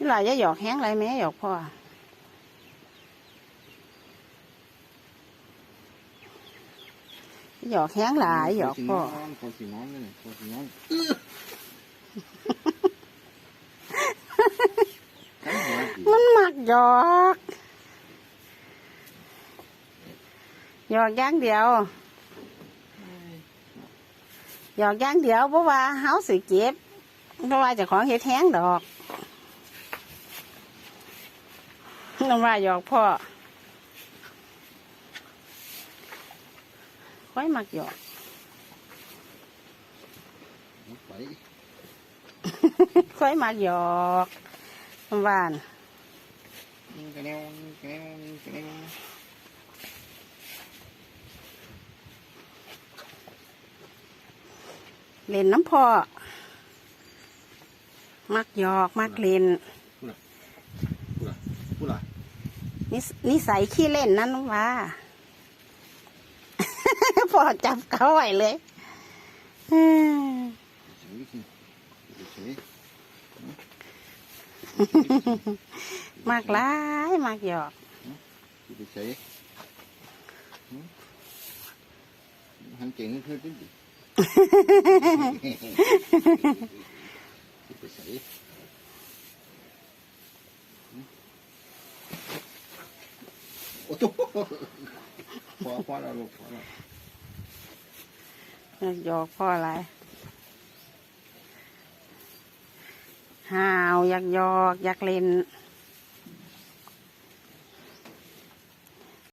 นี่หลายจะหยอกแห้งไรแม่หยอกพ่อหยอกแห้งหลายหยอกพ่อพอสินอนเลยพอสินอนขันหัวสิมันมักหยอกหยอกอย่างเดียวหยอกอย่างเดียวเพราะว่าเฮาสิเจ็บเพราะว่าเจะของเฮ็ดแห้งดอก น้ำว่าหยอกพ่อค่อยมักหยอกไปค่อยมักหยอกน้ำว่านกระเนวกระเนวกระเนวเล่นน้ำพ่อมักหยอก มักเล่น พูดละพูดละ นิสนิสัยขี้เล่นนั่นว่าพอจับเขาไหวเลยมากหลายมากหยอกหันเก่งขึ้นดิเฉยโอ้โหพอพอแล้วลูกพอแล้วนักหยอกพ่ออะไรห่าว อยากหยอก อยากเล่น